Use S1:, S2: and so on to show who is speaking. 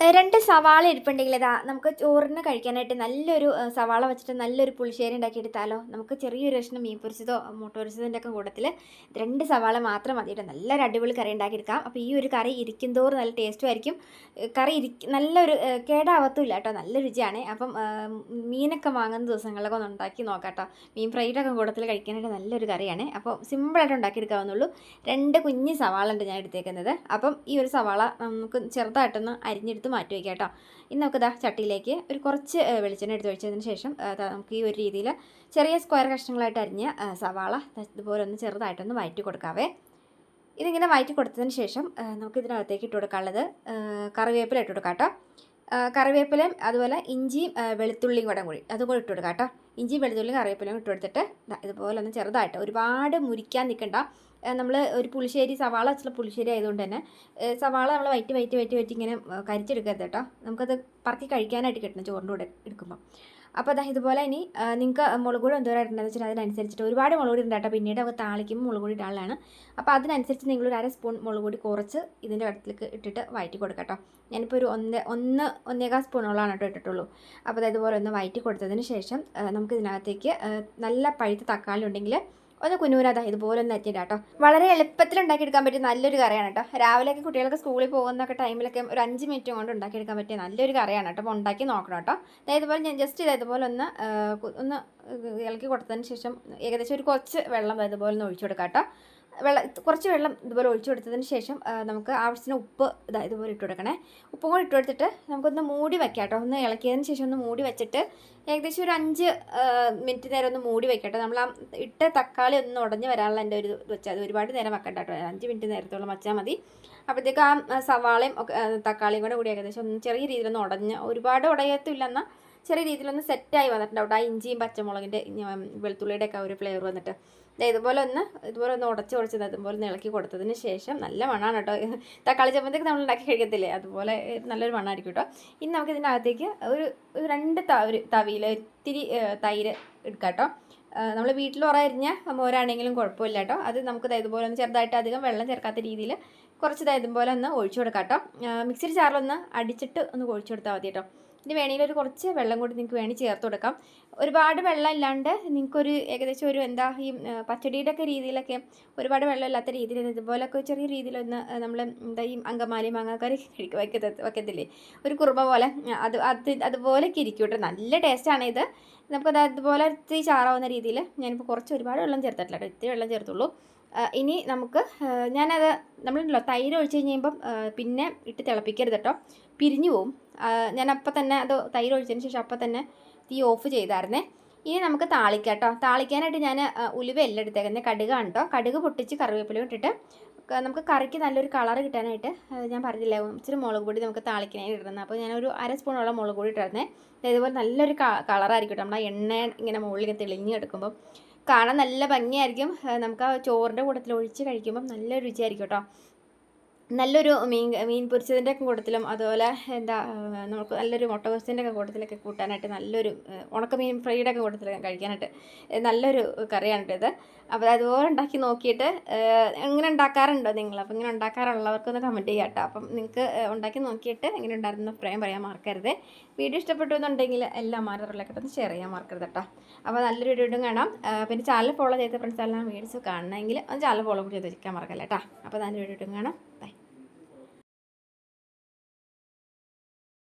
S1: രണ്ട് സവാള ഇരിപ്പുണ്ടെങ്കിൽ ഇതാ നമുക്ക് ചോറിന് കഴിക്കാനായിട്ട് നല്ലൊരു സവാള വെച്ചിട്ട് നല്ലൊരു പുളിശ്ശേരി ഉണ്ടാക്കി എടുത്താലോ? നമുക്ക് ചെറിയൊരു കഷ്ണം മീൻ പൊരിച്ചതോ മുട്ട പൊരിച്ചതിന്റെ ഒക്കെ കൂട്ടത്തിൽ രണ്ട് സവാള മാത്രം മതി കേട്ടോ നല്ലൊരു അടിപൊളി കറി ഉണ്ടാക്കിയെടുക്കാം അപ്പോൾ ഈ ഒരു കറി ഇരിക്കും തോറും നല്ല ടേസ്റ്റും ആയിരിക്കും. കറി ഇരിക്ക നല്ലൊരു കേടാവത്തുമില്ല കേട്ടോ. നല്ല രുചിയാണ്. അപ്പം മീനൊക്കെ വാങ്ങുന്ന ദിവസങ്ങളിലൊക്കെ ഒന്ന് ഉണ്ടാക്കി നോക്കാം കേട്ടോ. മീൻ ഫ്രൈഡ് ഒക്കെ കൂട്ടത്തിൽ കഴിക്കാനായിട്ട് നല്ലൊരു കറിയാണ്. അപ്പോൾ സിമ്പിളായിട്ട് ഉണ്ടാക്കിയെടുക്കാവുന്നുള്ളൂ രണ്ട് കുഞ്ഞ് സവാള ഉണ്ട് ഞാൻ എടുത്തേക്കുന്നത്. അപ്പം ഈ ഒരു സവാള നമുക്ക് ചെറുതായിട്ടൊന്ന് അരിഞ്ഞെടുത്ത് മാറ്റി വയ്ക്കാം കേട്ടോ. ഇന്ന് നമുക്ക് ഇതാ ചട്ടിയിലേക്ക് ഒരു കുറച്ച് വെളിച്ചെണ്ണ എടുത്ത് ഒഴിച്ചതിന് ശേഷം നമുക്ക് ഈ ഒരു രീതിയിൽ ചെറിയ സ്ക്വയർ കഷ്ണങ്ങളായിട്ട് അരിഞ്ഞ സവാള ഇതുപോലെ ഒന്ന് ചെറുതായിട്ടൊന്ന് വഴറ്റി കൊടുക്കാവേ. ഇതിങ്ങനെ വഴറ്റി കൊടുത്തതിന് ശേഷം നമുക്കിതിനകത്തേക്ക് ഇട്ട് കൊടുക്കാനുള്ളത് കറിവേപ്പില ഇട്ട് കൊടുക്കാം കേട്ടോ. കറിവേപ്പിലയും അതുപോലെ ഇഞ്ചിയും വെളുത്തുള്ളിയും കൂടെ കൂടി. അതും കൂടെ ഇട്ട് കൊടുക്കാം കേട്ടോ. ഇഞ്ചിയും വെളുത്തുള്ളിയും കറിവേപ്പിലയും ഇട്ട് കൊടുത്തിട്ട് ഇതുപോലെ ഒന്ന് ചെറുതായിട്ട് ഒരുപാട് മുരിക്കാൻ നിൽക്കണ്ട. നമ്മൾ ഒരു പുളിശ്ശേരി സവാള വെച്ചുള്ള പുളിശ്ശേരി ആയതുകൊണ്ട് തന്നെ സവാള നമ്മൾ വയറ്റി വയറ്റി വയറ്റി വയറ്റി ഇങ്ങനെ കരിച്ചെടുക്കരുത് കേട്ടോ. നമുക്കത് പറക്കി കഴിക്കാനായിട്ട് കിട്ടണം ചോറിന്റെ കൂടെ എടുക്കുമ്പോൾ അപ്പോൾ അതാ ഇതുപോലെ ഇനി നിങ്ങൾക്ക് മുളക് പൊടി എന്തോരം ഇടേണ്ടതെന്ന് വെച്ചാൽ അതിനനുസരിച്ചിട്ട് ഒരുപാട് മുളക് പൊടി ഇടണ്ട പിന്നീട് നമുക്ക് താളിക്കും മുളക് പൊടി ഇടാനുള്ളതാണ് അപ്പോൾ അതിനനുസരിച്ച് നിങ്ങൾ ഒരു അര സ്പൂൺ മുളക് പൊടി കുറച്ച് ഇതിന്റെ വെള്ളത്തിലേക്ക് ഇട്ടിട്ട് വയറ്റി കൊടുക്കാം കേട്ടോ. ഞാനിപ്പോൾ ഒരു ഒന്ന് ഒന്ന് ഒന്നേകാൽ സ്പൂണോളാണ് കേട്ടോ ഇട്ടിട്ടുള്ളൂ. അപ്പോൾ അതേപോലെ ഒന്ന് വയറ്റി കൊടുത്തതിന് ശേഷം നമുക്ക് ഇതിനകത്തേക്ക് നല്ല പഴുത്ത തക്കാളി ഉണ്ടെങ്കിൽ ഒന്ന് കുനൂരാതാ ഇതുപോലെ ഒന്ന് എത്തിയിട്ട് കേട്ടോ വളരെ എളുപ്പത്തിൽ ഉണ്ടാക്കിയെടുക്കാൻ പറ്റിയ നല്ലൊരു കറിയാണ് കേട്ടോ രാവിലെയൊക്കെ കുട്ടികൾക്ക് സ്കൂളിൽ പോകുന്നൊക്കെ ടൈമിലൊക്കെ ഒരു അഞ്ച് മിനിറ്റ് കൊണ്ട് ഉണ്ടാക്കിയെടുക്കാൻ പറ്റിയ നല്ലൊരു കറിയാണ് കേട്ടോ അപ്പോൾ ഉണ്ടാക്കി നോക്കണം കേട്ടോ ഇതുപോലെ ഞാൻ ജസ്റ്റ് ഇതേപോലെ ഒന്ന് ഒന്ന് ഇളക്കി കൊടുത്തതിന് ശേഷം ഏകദേശം ഒരു കുറച്ച് വെള്ളം ഇതുപോലെ ഒന്ന് ഒഴിച്ചു കൊടുക്കാം കേട്ടോ വെള്ളം കുറച്ച് വെള്ളം ഇതുപോലെ ഒഴിച്ചു കൊടുത്തതിന് ശേഷം നമുക്ക് ആവശ്യത്തിന് ഉപ്പ് ഇതാ ഇതുപോലെ ഇട്ട് കൊടുക്കണേ. ഉപ്പും കൂടി ഇട്ട് കൊടുത്തിട്ട് നമുക്കൊന്ന് മൂടി വെക്കാം കേട്ടോ. ഒന്ന് ഇളക്കിയതിന് ശേഷം ഒന്ന് മൂടി വെച്ചിട്ട് ഏകദേശം ഒരു അഞ്ച് മിനിറ്റ് നേരം ഒന്ന് മൂടി വെക്കാം കേട്ടോ. നമ്മൾ ആ ഇട്ട തക്കാളി ഒന്ന് ഉടഞ്ഞ് വരാനുള്ള എന്റെ ഒരു വെച്ചാൽ അത് ഒരുപാട് നേരം വെക്കണ്ട കേട്ടോ. അഞ്ച് മിനിറ്റ് നേരത്തോളം വെച്ചാൽ മതി. അപ്പോഴത്തേക്ക് ആ സവാളയും ഒക്കെ തക്കാളിയും കൂടെ കൂടി ഏകദേശം ഒന്ന് ചെറിയ രീതിയിലൊന്ന് ഉടഞ്ഞ് ഒരുപാട് ഉടയത്തില്ല എന്നാൽ ചെറിയ രീതിയിലൊന്ന് സെറ്റായി വന്നിട്ടുണ്ടാവും ആ ഇഞ്ചിയും പച്ചമുളകിന്റെ വെളുത്തുള്ളിയുടെ ഒക്കെ ഒരു ഫ്ലേവർ വന്നിട്ട്. ഇതുപോലെ ഒന്ന് ഇതുപോലെ ഒന്ന് ഉടച്ച് ഉടച്ചത് അതുപോലെ ഒന്ന് ഇളക്കി കൊടുത്തതിന് ശേഷം നല്ല മണമാണ് കേട്ടോ. തക്കാളി ചമ്മന്തിക്ക് നമ്മൾ ഉണ്ടാക്കി കഴിക്കത്തില്ലേ? അതുപോലെ നല്ലൊരു മണമായിരിക്കും കേട്ടോ. ഇനി നമുക്ക് ഇതിനകത്തേക്ക് ഒരു രണ്ട് തവര് തവിയിൽ ഇത്തിരി ഏഹ്, തൈര് എടുക്കാം കേട്ടോ. നമ്മൾ വീട്ടിൽ ഉറ ഉറയരിഞ്ഞ മോരാണെങ്കിലും കുഴപ്പമില്ല കേട്ടോ. അത് നമുക്ക് ഇതുപോലെ ഒന്ന് ചെറുതായിട്ട് അധികം വെള്ളം ചേർക്കാത്ത രീതിയിൽ കുറച്ച് ഇതായതും ഇതുപോലെ ഒന്ന് ഒഴിച്ചു കൊടുക്കാം കേട്ടോ. മിക്സിയിൽ ചാറിലൊന്ന് അടിച്ചിട്ട് ഒന്ന് ഒഴിച്ചു കൊടുത്താൽ മതി കേട്ടോ. ഇനി വേണമെങ്കിൽ ഒരു കുറച്ച് വെള്ളം കൂടി നിങ്ങൾക്ക് വേണമെങ്കിൽ ചേർത്ത് കൊടുക്കാം. ഒരുപാട് വെള്ളം ഇല്ലാണ്ട് നിങ്ങൾക്കൊരു ഏകദേശം ഒരു എന്താ ഈ പച്ചടിയുടെ ഒക്കെ രീതിയിലൊക്കെ ഒരുപാട് വെള്ളം ഇല്ലാത്ത രീതിയിൽ ഇതുപോലൊക്കെ ചെറിയ രീതിയിലൊന്ന് നമ്മൾ എന്താ ഈ അങ്കമാലി മാങ്ങാക്കറി കഴിക്കുക വയ്ക്കത്ത വയ്ക്കത്തില്ലേ ഒരു കുറുമ പോലെ അത് അത് അതുപോലെയൊക്കെ ഇരിക്കും കേട്ടോ. നല്ല ടേസ്റ്റാണ് ഇത്. നമുക്കത് അതുപോലെ ഇത്തിരി ചാറാവുന്ന രീതിയിൽ ഞാനിപ്പോൾ കുറച്ച് ഒരുപാട് വെള്ളം ചേർത്തിട്ടില്ല കേട്ടോ. ഇത്തിരി വെള്ളം ചേർത്തുള്ളൂ. ഇനി നമുക്ക് ഞാനത് നമ്മളുണ്ടല്ലോ തൈര് ഒഴിച്ച് കഴിയുമ്പം പിന്നെ ഇട്ട് തിളപ്പിക്കരുത് കേട്ടോ പിരിഞ്ഞു പോവും. ഞാൻ അപ്പം തന്നെ അത് തൈര് ഒഴിച്ചതിന് ശേഷം അപ്പം തന്നെ തീ ഓഫ് ചെയ്തായിരുന്നേ. ഇനി നമുക്ക് താളിക്കാം കേട്ടോ താളിക്കാനായിട്ട് ഞാൻ ഉലുവ എല്ലാം എടുത്തേക്കുന്നത് കടുകാണ് കേട്ടോ കടുക് പൊട്ടിച്ച് കറിവേപ്പില ഇട്ടിട്ട് നമുക്ക് കറിക്ക് നല്ലൊരു കളർ കിട്ടാനായിട്ട് ഞാൻ പറഞ്ഞില്ലേ ഇച്ചിരി മുളക് പൊടി നമുക്ക് താളിക്കാനായിട്ട് ഇടുന്നത് അപ്പോൾ ഞാനൊരു അര സ്പൂണോളം മുളക് പൊടി ഇട്ടിരുന്നത് ഇതേപോലെ നല്ലൊരു കളറായിരിക്കും കേട്ടോ നമ്മുടെ എണ്ണ ഇങ്ങനെ മുകളിൽ തെളിഞ്ഞ് കിടക്കുമ്പം. കാണാൻ നല്ല ഭംഗിയായിരിക്കും. നമുക്ക് ആ ചോറിന്റെ കൂട്ടത്തിൽ ഒഴിച്ച് കഴിക്കുമ്പം നല്ല രുചിയായിരിക്കും കേട്ടോ. നല്ലൊരു മീൻ മീൻ പൊരിച്ചതിന്റെ ഒക്കെ കൂട്ടത്തിലും അതുപോലെ എന്താ നമുക്ക് നല്ലൊരു മുട്ട പൊരിച്ചതിന്റെ ഒക്കെ കൂട്ടത്തിലൊക്കെ കൂട്ടാനായിട്ട് നല്ലൊരു ഉണക്ക ഉണക്കമീൻ ഫ്രൈയുടെ ഒക്കെ കൂട്ടത്തിൽ കഴിക്കാനായിട്ട് നല്ലൊരു കറിയാണ് കേട്ടോ ഇത് അപ്പോൾ അതുപോലെ ഉണ്ടാക്കി നോക്കിയിട്ട് എങ്ങനെ ഉണ്ടാക്കാറുണ്ടോ നിങ്ങൾ? അപ്പോൾ ഇങ്ങനെ ഉണ്ടാക്കാറുള്ളവർക്കൊന്ന് കമന്റ് ചെയ്യാം കേട്ടോ. അപ്പം നിങ്ങൾക്ക് ഉണ്ടാക്കി നോക്കിയിട്ട് എങ്ങനെ ഉണ്ടായിരുന്നു അഭിപ്രായം പറയാൻ മറക്കരുത്. വീഡിയോ ഇഷ്ടപ്പെട്ടു എന്നുണ്ടെങ്കിൽ എല്ലാ മാരറിലൊക്കെ ഒന്ന് ഷെയർ ചെയ്യാൻ മറക്കരുത് കേട്ടോ. അപ്പോൾ നല്ലൊരു വീഡിയോ കാണാം. പിന്നെ ചാനൽ ഫോളോ ചെയ്ത ഫ്രണ്ട്സ് എല്ലാം വീഡിയോസ് കാണണമെങ്കിൽ ഒന്ന് ചാനൽ ഫോളോ ചെയ്ത് വെക്കാൻ മറക്കല്ല കേട്ടോ. അപ്പോൾ നല്ലൊരു വീഡിയോ കാണാം.